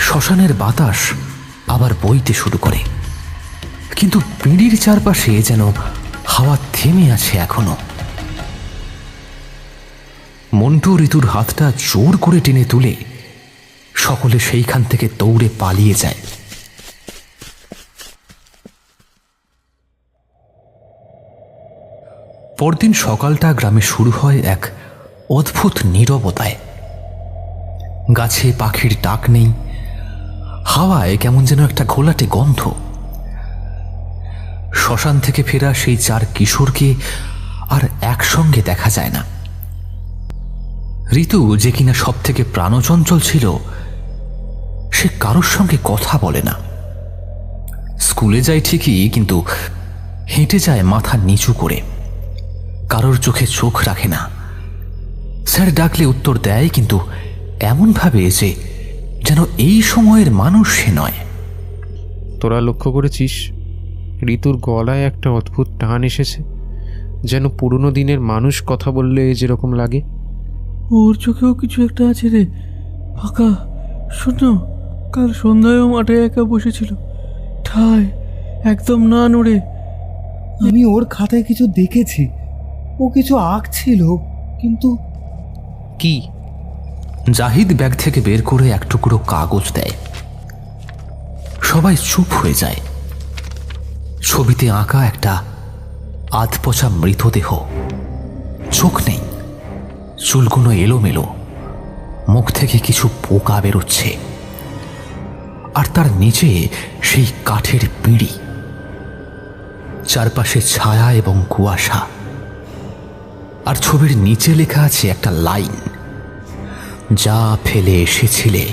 শ্মশানের বাতাস আবার বইতে শুরু করে। কিন্তু পিঁড়ির চারপাশে যেন হাওয়া থেমে আছে এখনও। মন্টু ঋতুর হাতটা জোর করে টেনে তুলে সকলে সেইখান থেকে দৌড়ে পালিয়ে যায়। পরদিন সকালটা গ্রামে শুরু হয় এক অদ্ভুত নীরবতায়। গাছে পাখির ডাক নেই হাওয়ায় কেমন যেন একটা ঘোলাটে গন্ধ। শ্মশান থেকে ফেরা সেই চার কিশোরকে আর একসঙ্গে দেখা যায় না। ঋতু যে কিনা সব থেকে প্রাণচঞ্চল ছিল, সে কারোর সঙ্গে কথা বলে না। স্কুলে যায় ঠিকই, কিন্তু হেঁটে যায় মাথা নিচু করে। কারোর চোখে চোখ রাখে না। স্যার ডাকলে উত্তর দেয়, কিন্তু এমনভাবে যে যেন এই সময়ের মানুষ সে নয়। তোরা লক্ষ্য করেছিস? ঋতুর গলায় একটা অদ্ভুত টান এসেছে যেন পুরনো দিনের মানুষ কথা বললে যেরকম লাগে। ওর চোখেও কিছু একটা আছে রে। ফাঁকা শোনো কাল সন্ধ্যায়ও মাঠে একা বসেছিল। ঠায় একদম না নড়ে। আমি ওর খাতায় কিছু দেখেছি। ও কিছু আঁকছিল কিন্তু কি? জাহিদ ব্যাগ থেকে বের করে এক টুকরো কাগজ দেয়। সবাই চুপ হয়ে যায়। ছবিতে আঁকা একটা আধপচা মৃতদেহ। চোখ নেই। চুলগুলো এলোমেলো। মুখ থেকে কিছু পোকা বেরোচ্ছে। আর তার নিচে সেই কাঠের পিঁড়ি। চারপাশে ছায়া এবং কুয়াশা। আর ছবির নিচে লেখা আছে একটা লাইন। যা ফেলে এসেছিলে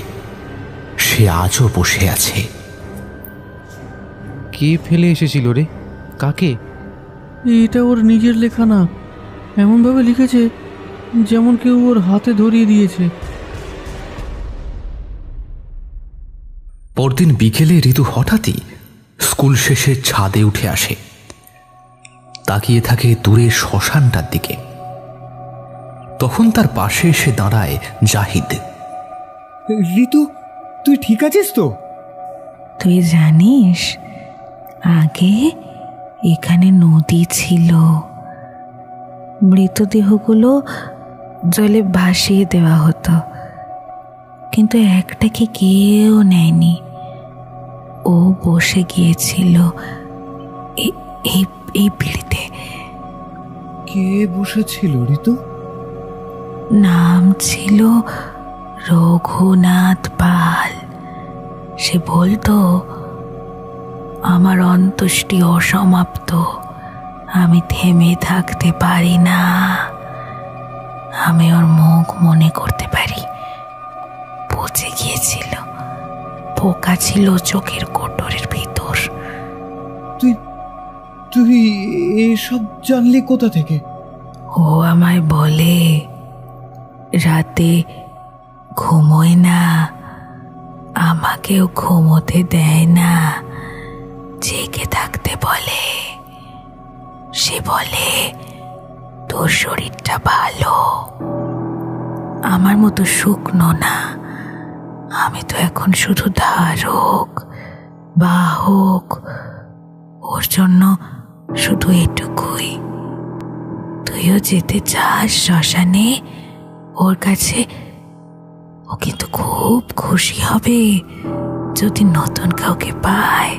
সে আজও বসে আছে। কে ফেলে এসেছিল রে? কাকে? এটা ওর নিজের লেখা না। এমনভাবে লিখেছে যেমন কেউ ওর হাতে ধরিয়ে দিয়েছে। পরদিন বিকেলে ঋতু হঠাৎই স্কুল শেষে ছাদে উঠে আসে। তাকিয়ে থাকে দূরে শ্মশানটার দিকে। তখন তার পাশে এসে দাঁড়ায় জাহিদ। ঋতু তুই ঠিক আছিস তো? তুই জানিস আগে এখানে নদী ছিল। মৃতদেহগুলো জলে ভাসিয়ে দেওয়া হতো। কিন্তু একটাকে কেউ নেয়নি। ও বসে গিয়েছিল এ- এই এই পিড়িতে। কে বসেছিল ঋতু? নাম ছিল রঘুনাথ পাল। সে বলতো আমার অন্ত্যেষ্টি অসমাপ্ত আমি থেমে থাকতে পারি না। আমি ওর মুখ মনে করতে পারি। পচে গিয়েছিল পোকা ছিল চোখের কোটরের ভিতর। তুই তুই এসব জানলি কোথা থেকে? ও আমায় বলে রাতে ঘুমোয় না, আমাকেও ঘুমোতে দেয় না। জেগে থাকতে বলে, সে বলে, তোর শরীরটা ভালো। আমার মতো শুকনো না। আমি তো এখন শুধু ধারক, বাহক। ওর জন্য শুধু এটুকুই। তুইও যেতে চাস শ্মশানে? ওর কাছে ও কিন্তু খুব খুশি হবে। যদি নতুন কাউকে পায়